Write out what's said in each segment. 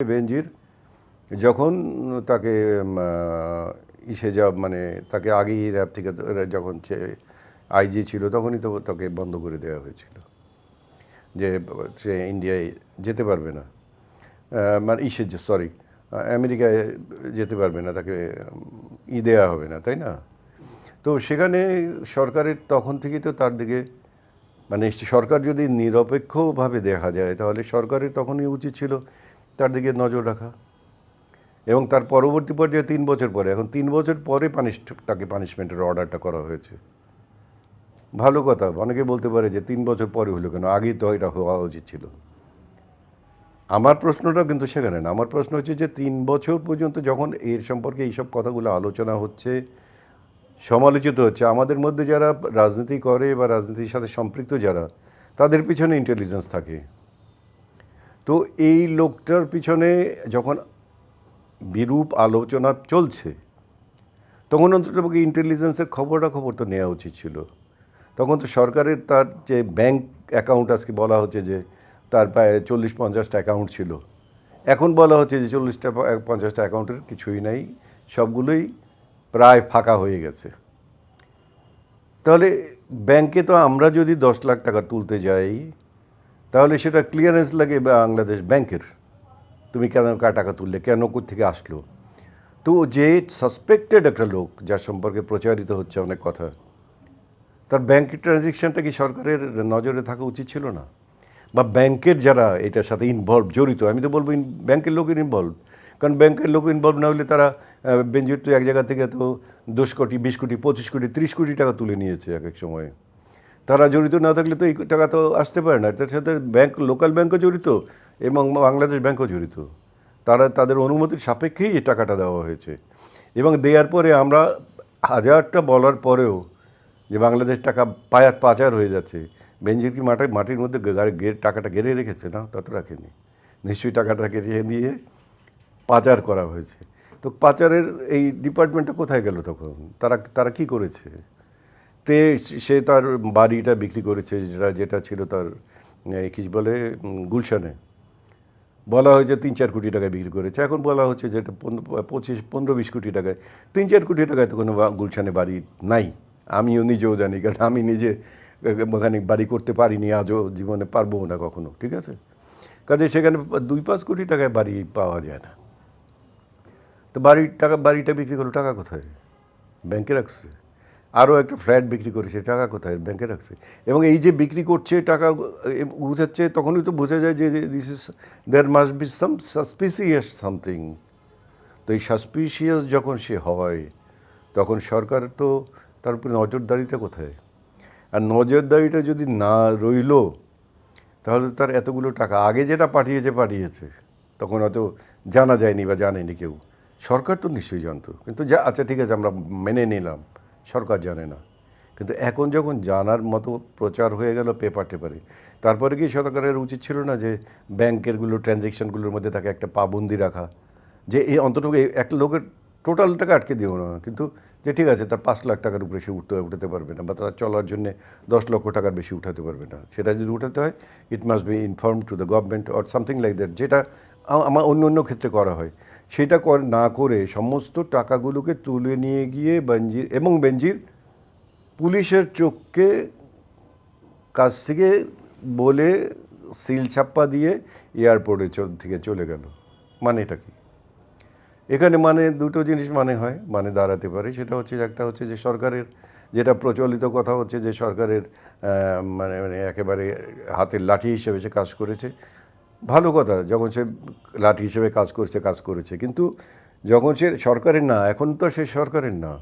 বেনজির যখন তাকে ইসে যা মানে তাকে আগেই র্যাব থেকে যখন আইজি ছিল, তখনই তো তাকে বন্ধ করে দেওয়া হয়েছিল। যে, সে ইন্ডিয়ায় যেতে পারবে না। মানে ইসে সরি, আমেরিকায় যেতে পারবে না, তাকে ই দেওয়া হবে না, তাই না? তো সেখানে সরকারের তখন থেকেই তো তার দিকে মানে সরকার যদি নিরপেক্ষভাবে দেখা যায়, তাহলে সরকারের তখনই উচিত ছিল তার দিকে নজর রাখা। এবং তার পরবর্তী পর্যায়ে তিন বছর পরে, এখন তিন বছর পরে পানিশ তাকে পানিশমেন্টের অর্ডারটা করা হয়েছে। ভালো কথা, অনেকে বলতে পারে যে তিন বছর পরে হলো কেন? আগেই তো এটা হওয়া উচিত ছিল। আমার প্রশ্নটা কিন্তু সেখানে না। আমার প্রশ্ন হচ্ছে যে তিন বছর পর্যন্ত যখন এর সম্পর্কে এইসব কথাগুলো আলোচনা হচ্ছে, সমালোচিত হচ্ছে, আমাদের মধ্যে যারা রাজনীতি করে বা রাজনীতির সাথে সম্পৃক্ত যারা, তাদের পিছনে ইন্টেলিজেন্স থাকে। তো এই লোকটার পিছনে যখন বিরূপ আলোচনা চলছে, তখন অন্ততপক্ষে ইন্টেলিজেন্সের খবরটা খবর তো নেওয়া উচিত ছিল। তখন তো সরকারের তার যে ব্যাংক অ্যাকাউন্ট আজকে বলা হচ্ছে যে তার প্রায় চল্লিশ পঞ্চাশটা অ্যাকাউন্ট ছিল। এখন বলা হচ্ছে যে চল্লিশটা পঞ্চাশটা অ্যাকাউন্টের কিছুই নাই, সবগুলোই প্রায় ফাঁকা হয়ে গেছে। তাহলে ব্যাংকে তো আমরা যদি দশ লাখ টাকা তুলতে যাই তাহলে সেটা ক্লিয়ারেন্স লাগে বাংলাদেশ ব্যাংকের তুমি কেন কার টাকা তুললে? কেন থেকে আসলো? তো যে সাসপেক্টেড একটা লোক, যার সম্পর্কে প্রচারিত হচ্ছে অনেক কথা, তার ব্যাংকের ট্রানজেকশনটা কি সরকারের নজরে থাকা উচিত ছিল না? বা ব্যাংকের যারা এটার সাথে ইনভলভ জড়িত, আমি তো বলব ব্যাংকের লোকের ইনভলভ কারণ ব্যাংকের লোক ইনভলভ না হলে তারা বেঞ্জির তো এক জায়গা থেকে তো দশ কোটি, বিশ কোটি, পঁচিশ কোটি, ত্রিশ কোটি টাকা তুলে নিয়েছে এক এক সময়ে। তারা জড়িত না থাকলে তো এই টাকা তো আসতে পারে না। তার সাথে ব্যাংক লোকাল ব্যাংকও জড়িত এবং বাংলাদেশ ব্যাংকও জড়িত। তারা, তাদের অনুমতির সাপেক্ষেই এই টাকাটা দেওয়া হয়েছে। এবং দেওয়ার পরে আমরা হাজারটা বলার পরেও যে বাংলাদেশ টাকা পায়া পাচার হয়ে যাচ্ছে বেঞ্জির কি মাঠে, মাটির মধ্যে টাকাটা গেড়ে রেখেছে? না তত রাখেনি। নিশ্চয়ই টাকাটা গেড়ে দিয়ে পাচার করা হয়েছে। তো পাচারের এই ডিপার্টমেন্টটা কোথায় গেল তখন? তারা তারা কি করেছে? তে সে তার বাড়িটা বিক্রি করেছে, যেটা যেটা ছিল তার কি বলে গুলশানে। বলা হয়েছে তিন চার কোটি টাকায় বিক্রি করেছে। এখন বলা হচ্ছে যেটা পঁচিশ, পনেরো, বিশ কোটি টাকায়। তিন চার কোটি টাকায় তো কোনো গুলশানে বাড়ি নাই। আমিও নিজেও জানি, কারণ আমি নিজে ওখানে বাড়ি করতে পারিনি, আজও জীবনে পারব না কখনো, ঠিক আছে? কাজে সেখানে দুই পাঁচ কোটি টাকায় বাড়ি পাওয়া যায় না। তো বাড়ির টাকা, বাড়িটা বিক্রি করল, টাকা কোথায়? ব্যাংকে রাখছে? আরও একটা ফ্ল্যাট বিক্রি করেছে, টাকা কোথায়? ব্যাংকে রাখছে। এবং এই যে বিক্রি করছে, টাকা বুঝাচ্ছে তখনই তো বোঝা যায় যে this is there must be some suspicious something তো এই সাসপিসিয়াস যখন সে হয়, তখন সরকার তো তার উপরে নজরদারিটা কোথায়? আর নজরদারিটা যদি না রইল, তাহলে তার এতগুলো টাকা, আগে যেটা পাঠিয়েছে পাঠিয়েছে। তখন হয়তো জানা যায়নি বা জানেনি কেউ। সরকার তো নিশ্চয়ই জানতো। কিন্তু যা আচ্ছা ঠিক আছে, আমরা মেনে নিলাম। সরকার জানে না। কিন্তু এখন যখন জানার মতো প্রচার হয়ে গেল পেপার টেপারে, তারপরে কি সরকারের উচিত ছিল না যে ব্যাংকেরগুলো ট্রানজেকশনগুলোর মধ্যে তাকে একটা পাবন্দি রাখা? যে এই অন্তত এই একটা লোকের টোটাল টাকা আটকে দিও না। কিন্তু যে ঠিক আছে, তার পাঁচ লাখ টাকার উপরে সে উঠতে, উঠাতে পারবে না বা তার চলার জন্যে দশ লক্ষ টাকার বেশি উঠাতে পারবে না। সেটা যদি উঠাতে হয় it must be inform to the government or something like that যেটা আমার অন্য অন্য ক্ষেত্রে করা হয়। সেটা না করে সমস্ত টাকাগুলোকে তুলে নিয়ে গিয়ে বেঞ্জির এবং বেঞ্জির পুলিশের চোখকে কাছ থেকে বলে সিল ছাপ্পা দিয়ে এয়ারপোর্টে থেকে চলে গেল। মানে এটা কি? এখানে মানে দুটো জিনিস মানে হয় মানে দাঁড়াতে পারে। সেটা হচ্ছে একটা হচ্ছে যে সরকারের যেটা প্রচলিত কথা হচ্ছে যে, সরকারের মানে মানে একেবারে হাতের লাঠি হিসেবে সে কাজ করেছে। ভালো কথা, যখন সে লাঠি হিসেবে কাজ করছে, কাজ করেছে। কিন্তু যখন সে সরকারের না, এখন তো সে সরকারের না।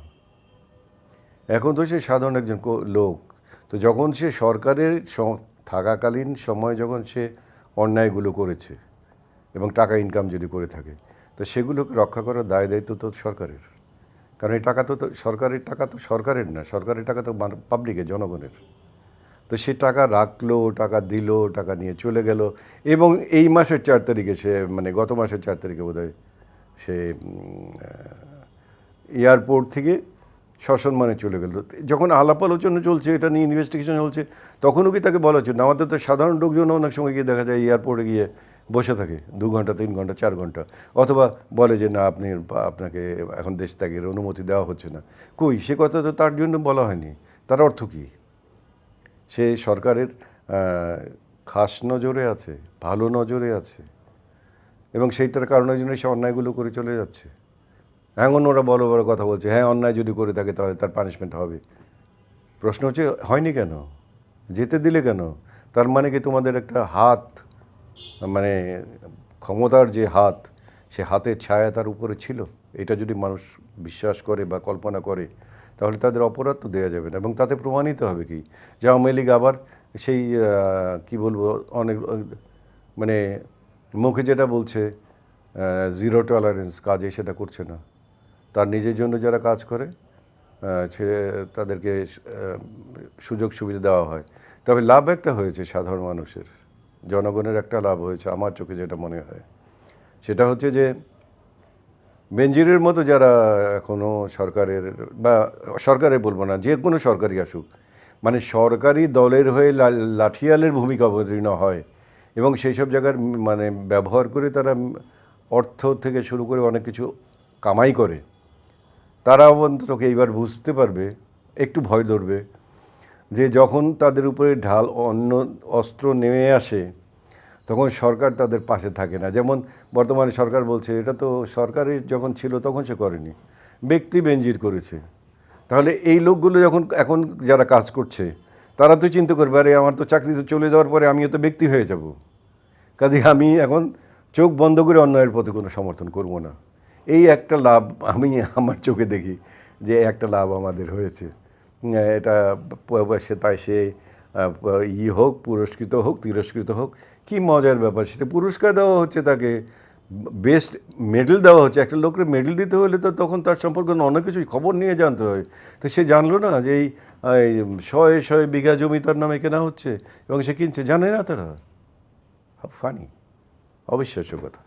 এখন তো সে সাধারণ একজন লোক। তো যখন সে সরকারের থাকাকালীন সময় যখন সে অন্যায়গুলো করেছে এবং টাকা ইনকাম যদি করে থাকে, তো সেগুলোকে রক্ষা করার দায় দায়িত্ব তো সরকারের। কারণ এই টাকা তো সরকারের টাকা তো সরকারের না, সরকারের টাকা তো পাবলিকের জনগণের। তো সে টাকা রাখল, টাকা দিল, টাকা নিয়ে চলে গেল। এবং এই মাসের চার তারিখে সে মানে গত মাসের চার তারিখে বোধহয় সে এয়ারপোর্ট থেকে সসম্মানে চলে গেল। যখন আলাপ আলোচনা চলছে, এটা নিয়ে ইনভেস্টিগেশন চলছে, তখনও কি তাকে বলা হচ্ছে আমাদের তো সাধারণ লোকজন অনেক সময় গিয়ে দেখা যায়, এয়ারপোর্টে গিয়ে বসে থাকে, দু ঘণ্টা, তিন ঘণ্টা, চার ঘণ্টা। অথবা বলে যে, না, আপনি, আপনাকে এখন দেশ ত্যাগের অনুমতি দেওয়া হচ্ছে না। কই? সে কথা তো তার জন্য বলা হয়নি। তার অর্থ কী? সে সরকারের খাস নজরে আছে, ভালো নজরে আছে। এবং সেইটার কারণের জন্য সে অন্যায়গুলো করে চলে যাচ্ছে। এখন ওরা বড় বড় কথা বলছে হ্যাঁ অন্যায় যদি করে থাকে তাহলে তার পানিশমেন্ট হবে। প্রশ্ন হচ্ছে, হয়নি কেন? যেতে দিলে কেন? তার মানে কি তোমাদের একটা হাত মানে ক্ষমতার যে হাত, সে হাতের ছায়া তার উপরে ছিল? এটা যদি মানুষ বিশ্বাস করে বা কল্পনা করে তাহলে তাদের অপরাধ তো দেওয়া যাবে না। এবং তাতে প্রমাণিত হবে কি? যে আওয়ামী লীগ আবার সেই কি বলব, অনেক মানে মুখে যেটা বলছে জিরো টলারেন্স কাজে সেটা করছে না। তার নিজের জন্য যারা কাজ করে সে তাদেরকে সুযোগ সুবিধা দেওয়া হয়। তবে লাভ একটা হয়েছে সাধারণ মানুষের। জনগণের একটা লাভ হয়েছে, আমার চোখে যেটা মনে হয়। সেটা হচ্ছে যে বেঞ্জিরের মতো যারা এখনও সরকারের বা সরকারে বলব না, যে কোনো সরকারি আসুক মানে সরকারি দলের হয়ে লাঠিয়ালের ভূমিকা অবতীর্ণ হয় এবং সেই সব জায়গার মানে ব্যবহার করে তারা অর্থ থেকে শুরু করে অনেক কিছু কামাই করে, তারা অন্তত এইবার বুঝতে পারবে, একটু ভয় ধরবে যে যখন তাদের উপরে ঢাল অন্য অস্ত্র নেমে আসে তখন সরকার তাদের পাশে থাকে না। যেমন বর্তমানে সরকার বলছে, এটা তো সরকারের যখন ছিল তখন সে করেনি। ব্যক্তি বেঞ্জির করেছে। তাহলে এই লোকগুলো যখন এখন যারা কাজ করছে, তারা তো চিন্তা করবে, আরে, আমার তো চাকরিতে চলে যাওয়ার পরে আমিও তো ব্যক্তি হয়ে যাব। কাজে আমি এখন চোখ বন্ধ করে অন্যায়ের পথে কোনো সমর্থন করব না। এই একটা লাভ আমি আমার চোখে দেখি যে একটা লাভ আমাদের হয়েছে। এটা সে, তাই সে ই হোক, পুরস্কৃত হোক, তিরস্কৃত হোক কি মজার ব্যাপার সেটা পুরস্কার দেওয়া হচ্ছে তাকে, বেস্ট মেডেল দেওয়া হচ্ছে, একটা লোকের মেডেল দিতে হলে তো তখন তার সম্পর্কে অনেক কিছু খবর নিয়ে জানতে হয়। তো সে জানলো না যে এই এই শয়ে শয়ে বিঘা জমি তার নামে কেনা হচ্ছে এবং সে কিনছে, জানে না তারা? ফানি অবিশ্বাস্য কথা।